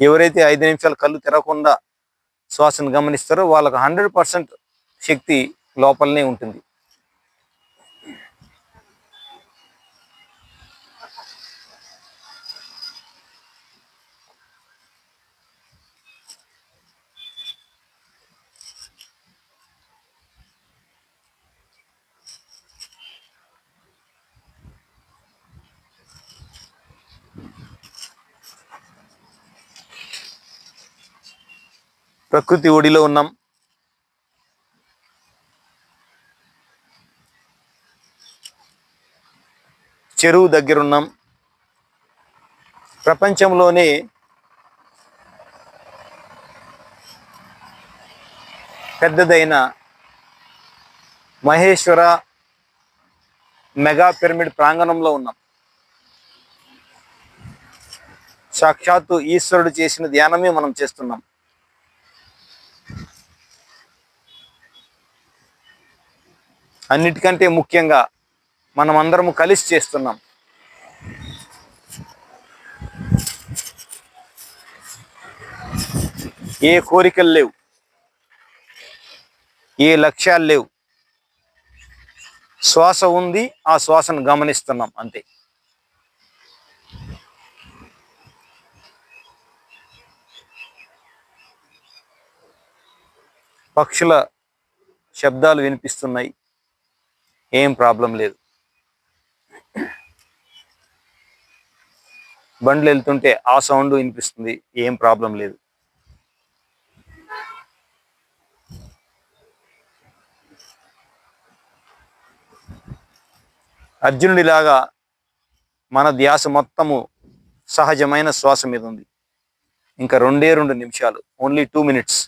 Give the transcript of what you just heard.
ఎవరైతే ఐదు నిమిషాలు కళ్ళు తెరవకుండా శ్వాసను గమనిస్తారో వాళ్ళకు హండ్రెడ్ పర్సెంట్ శక్తి లోపలనే ఉంటుంది. ప్రకృతి ఒడిలో ఉన్నాం. చెరువు దగ్గర ఉన్నాం ప్రపంచంలోనే పెద్దదైన మహేశ్వర మెగా పిరమిడ్ ప్రాంగణంలో ఉన్నాం. సాక్షాత్తు ఈశ్వరుడు చేసిన ధ్యానమే మనం చేస్తున్నాం. అన్నిటికంటే ముఖ్యంగా మనం అందరము కలిసి చేస్తున్నాం. ఏ కోరికలు లేవు. ఏ లక్ష్యాలు లేవు. శ్వాస ఉంది ఆ శ్వాసను గమనిస్తున్నాం అంతే. పక్షుల శబ్దాలు వినిపిస్తున్నాయి. ఏం ప్రాబ్లం లేదు. బండ్లు వెళ్తుంటే ఆ సౌండ్ వినిపిస్తుంది ఏం ప్రాబ్లం లేదు. అర్జునుడిలాగా మన ధ్యాస మొత్తము సహజమైన శ్వాస మీద ఉంది. ఇంకా రెండే రెండు నిమిషాలు ఓన్లీ టూ మినిట్స్